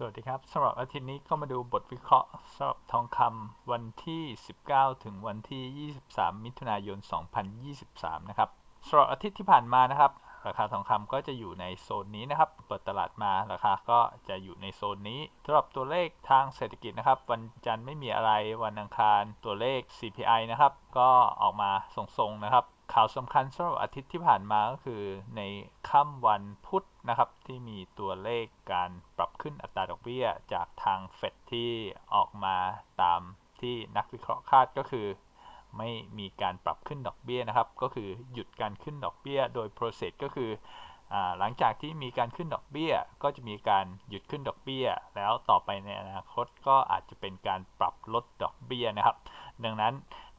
สวัสดีครับสำหรับอาทิตย์นี้ก็มาดูบทวิเคราะห์สำหรับทองคำวันที่ 19 ถึงวันที่ 23 มิถุนายน 2023 นะครับสำหรับอาทิตย์ที่ผ่านมานะครับ ราคาทองคำก็จะอยู่ในโซนนี้นะครับ เปิดตลาดมาราคาก็จะอยู่ในโซนนี้สำหรับตัวเลขทางเศรษฐกิจนะครับ วันจันทร์ไม่มีอะไรวันอังคารตัวเลข CPI นะครับ ก็ออกมาทรงๆนะครับ ข่าวสำคัญสำหรับอาทิตย์ที่ผ่านมาก็คือในค่ำวันพุธนะครับ ที่มีตัวเลขการปรับขึ้นอัตราดอกเบี้ย จากทางเฟดที่ออกมาตามที่นักวิเคราะห์คาดก็คือ ไม่มีการปรับขึ้นดอกเบี้ยนะครับ ก็คือหยุดการขึ้นดอกเบี้ย โดย process ก็คือหลังจากที่มีการขึ้นดอกเบี้ย ก็จะมีการหยุดขึ้นดอกเบี้ย แล้วต่อไปในอนาคตก็อาจจะเป็นการปรับลดดอกเบี้ยนะครับ ดังนั้น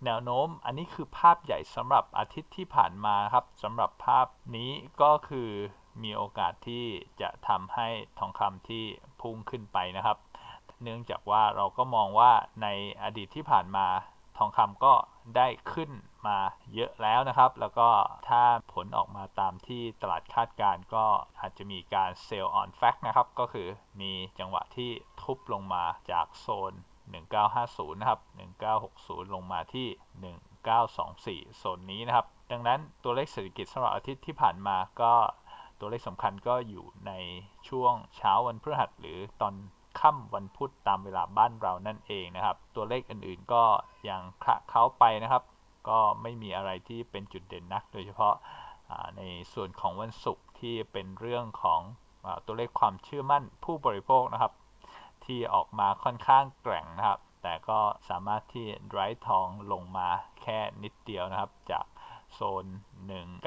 แนวโน้มอันนี้คือภาพใหญ่สำหรับอาทิตย์ที่ผ่านมาครับสำหรับภาพนี้ก็คือมีโอกาสที่จะทำให้ทองคำที่พุ่งขึ้นไปนะครับ เนื่องจากว่าเราก็มองว่าในอดีตที่ผ่านมาทองคำก็ได้ขึ้นมาเยอะแล้วนะครับ แล้วก็ถ้าผลออกมาตามที่ตลาดคาดการก็อาจจะมีการเซลล์ออนแฟกนะครับ ก็คือมีจังหวะที่ ทุบลงมาจากโซน 1950 นะครับ 1960 ลงมาที่ 1924 โซนนี้นะครับ ดังนั้นตัวเลขเศรษฐกิจสำหรับอาทิตย์ที่ผ่านมาก็ตัวเลขสำคัญก็อยู่ในช่วงเช้าวันพฤหัสหรือตอนค่ำวันพุธตามเวลาบ้านเรานั่นเองนะครับ ตัวเลขอื่นๆก็ยังคละเขาไปนะครับ ก็ไม่มีอะไรที่เป็นจุดเด่นนัก โดยเฉพาะในส่วนของวันศุกร์ที่เป็นเรื่องของอตัวเลขความเชื่อมั่นผู้บริโภคนะครับ ที่ออกมาค่อนข้างแกร่งนะครับ แต่ก็สามารถที่ไร้ทองลงมาแค่นิดเดียวนะครับ จากโซน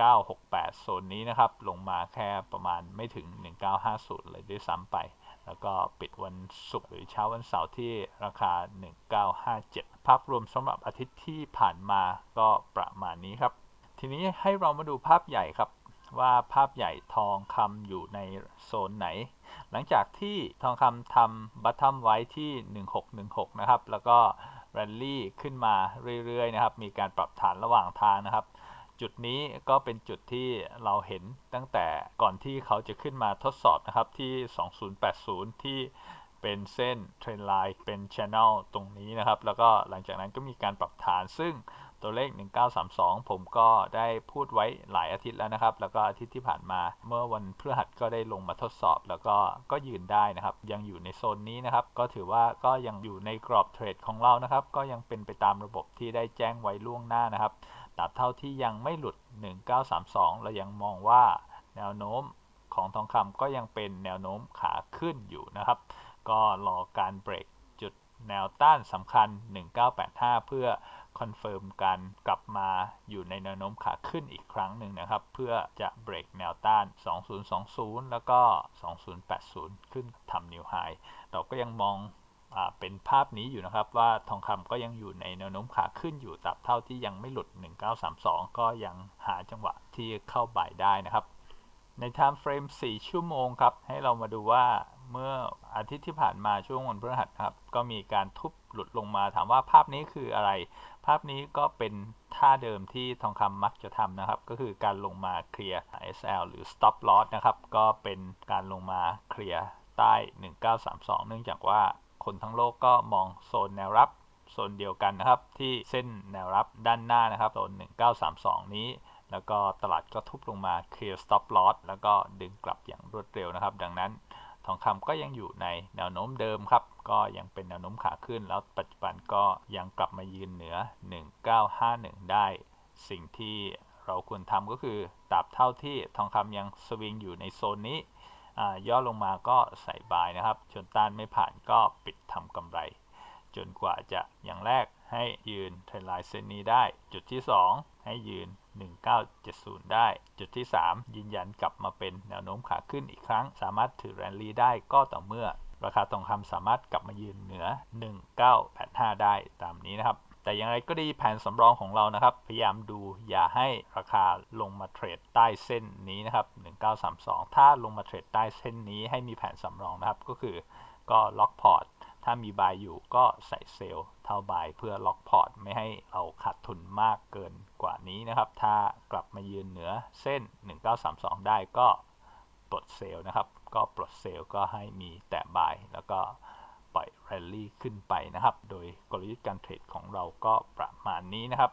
1968 โซนนี้นะครับ ลงมาแค่ประมาณไม่ถึง 1950 เลยด้วยซ้ำไป แล้วก็ปิดวันศุกร์หรือเช้าวันเสาร์ที่ราคา 1957 ภาพรวมสำหรับอาทิตย์ที่ผ่านมาก็ประมาณนี้ครับ ทีนี้ให้เรามาดูภาพใหญ่ครับ ว่าภาพใหญ่ทองคำอยู่ในโซนไหน หลังจากที่ทองคำทำบัตทัมไว้ที่ 1616 นะครับ แล้วก็แรลลี่ขึ้นมาเรื่อยๆ นะครับ มีการปรับฐานระหว่างทางนะครับ จุดนี้ก็เป็นจุดที่เราเห็นตั้งแต่ก่อนที่เขาจะขึ้นมาทดสอบนะครับที่ 2080 ที่ เป็นเส้นเทรนไลน์เป็น Channel ตรงนี้นะครับ แล้วก็หลังจากนั้นก็มีการปรับฐาน ซึ่งตัวเลข 1932 ผมก็ได้พูดไว้หลายอาทิตย์แล้วนะครับ แล้วก็อาทิตย์ที่ผ่านมา เมื่อวันพฤหัสก็ได้ลงมาทดสอบ แล้วก็ก็ยืนได้นะครับ ยังอยู่ในโซนนี้นะครับ ก็ถือว่าก็ยังอยู่ในกรอบเทรดของเรานะครับ ก็ยังเป็นไปตามระบบที่ได้แจ้งไว้ล่วงหน้านะครับตราบเท่าที่ยังไม่หลุด 1932 เรายังมองว่าแนวโน้มของทองคำก็ยังเป็นแนวโน้มขาขึ้นอยู่นะครับ ก็รอการเบรกจุดแนวต้านสำคัญ 1985 เพื่อคอนเฟิร์มการกลับมาอยู่ในแนวโน้มขาขึ้นอีกครั้งหนึ่งนะครับ เพื่อจะเบรกแนวต้าน 2020 แล้วก็ 2080 ขึ้นทำนิวไฮเราก็ยังมองเป็นภาพนี้อยู่นะครับว่าทองคำก็ยังอยู่ในแนวโน้มขาขึ้นอยู่ตับเท่าที่ยังไม่หลุด 1932 ก็ยังหาจังหวะที่เข้าบ่ายได้นะครับ ใน time frame 4 ชั่วโมงครับ ให้เรามาดูว่า เมื่ออาทิตย์ที่ผ่านมาช่วงวันพฤหัสครับ ก็มีการทุบหลุดลงมาถามว่าภาพนี้คืออะไร ภาพนี้ก็เป็นท่าเดิมที่ทองคำมักจะทำนะครับ ก็คือการลงมาเคลียร์ SL หรือ stop loss นะครับ ก็เป็นการลงมาเคลียร์ใต้ 1932 เนื่องจากว่าคนทั้งโลกก็มองโซนแนวรับโซนเดียวกันนะครับ ที่เส้นแนวรับด้านหน้านะครับโซน 1932 นี้ แล้วก็ตลาดก็ทุบลงมา clear stop loss แล้วก็ดึงกลับอย่างรวดเร็วนะครับ ดังนั้น ทองคำก็ยังอยู่ในแนวโน้มเดิมครับ ก็ยังเป็นแนวโน้มขาขึ้น แล้วปัจจุบันก็ยังกลับมายืนเหนือ 1951 ได้ สิ่งที่เราควรทำก็คือตราบเท่าที่ทองคำยังสวิงอยู่ในโซนนี้ย่อลงมาก็ใส่บายนะครับจนต้านไม่ผ่านก็ปิดทำกำไร จนกว่าจะอย่างแรก ให้ยืนเทรนไลน์เส้นนี้ได้ จุดที่ 2 ให้ยืน 1970 ได้ จุดที่ 3 ยืนยันกลับมาเป็นแนวโน้มขาขึ้นอีกครั้ง สามารถถือแรนลีได้ก็ต่อเมื่อ ราคาทองคำสามารถกลับมายืนเหนือ 1985 ได้ตามนี้นะครับแต่อย่างไรก็ดีแผนสำรองของเรานะครับ พยายามดูอย่าให้ราคาลงมาเทรดใต้เส้นนี้นะครับ 1932 ถ้าลงมาเทรดใต้เส้นนี้ให้มีแผนสำรองนะครับ ก็คือก็ล็อกพอร์ต ถ้ามีบายอยู่ก็ใส่เซลล์เท่าบายเพื่อล็อกพอร์ตไม่ให้เราขาดทุนมากเกินกว่านี้นะครับ ถ้ากลับมายืนเหนือเส้น 1932 ได้ก็ปลดเซลล์นะครับ ก็ปลดเซลล์ก็ให้มีแต่บายแล้วก็ปล่อยแรลลี่ขึ้นไปนะครับ โดยกลยุทธ์การเทรดของเราก็ประมาณนี้นะครับ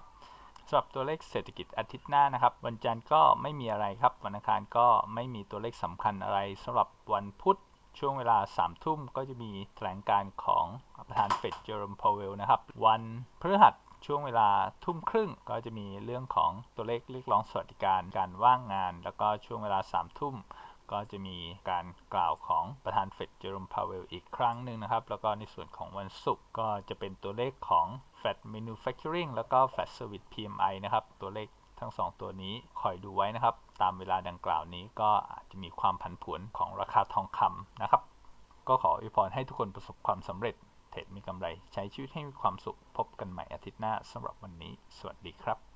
สำหรับตัวเลขเศรษฐกิจอาทิตย์หน้านะครับ วันจันทร์ก็ไม่มีอะไรครับ วันอังคารก็ไม่มีตัวเลขสำคัญอะไรสำหรับวันพุธ ช่วงเวลา3ทุ่มก็จะมีแถลงการของประธานเฟดเจอร์มพาวเวลนะครับ วันพฤหัสช่วงเวลาทุ่มครึ่งก็จะมีเรื่องของตัวเลขเรียกร้องสวัสดิการการว่างงาน แล้วก็ช่วงเวลา3ทุ่มก็จะมีการกล่าวของประธานเฟดเจอร์มพาวเวลอีกครั้งหนึ่งนะครับ แล้วก็ในส่วนของวันศุกร์ก็จะเป็นตัวเลขของ Fed Manufacturing แล้วก็ Fed Service PMI นะครับ ตัวเลข ทั้ง 2 ตัวนี้คอยดูไว้นะครับ ตามเวลาดังกล่าวนี้ก็อาจจะมีความผันผวนของราคาทองคำนะครับ ก็ขออวยพรให้ทุกคนประสบความสำเร็จ เทรดมีกำไร ใช้ชีวิตให้มีความสุข พบกันใหม่อาทิตย์หน้าสำหรับวันนี้ สวัสดีครับ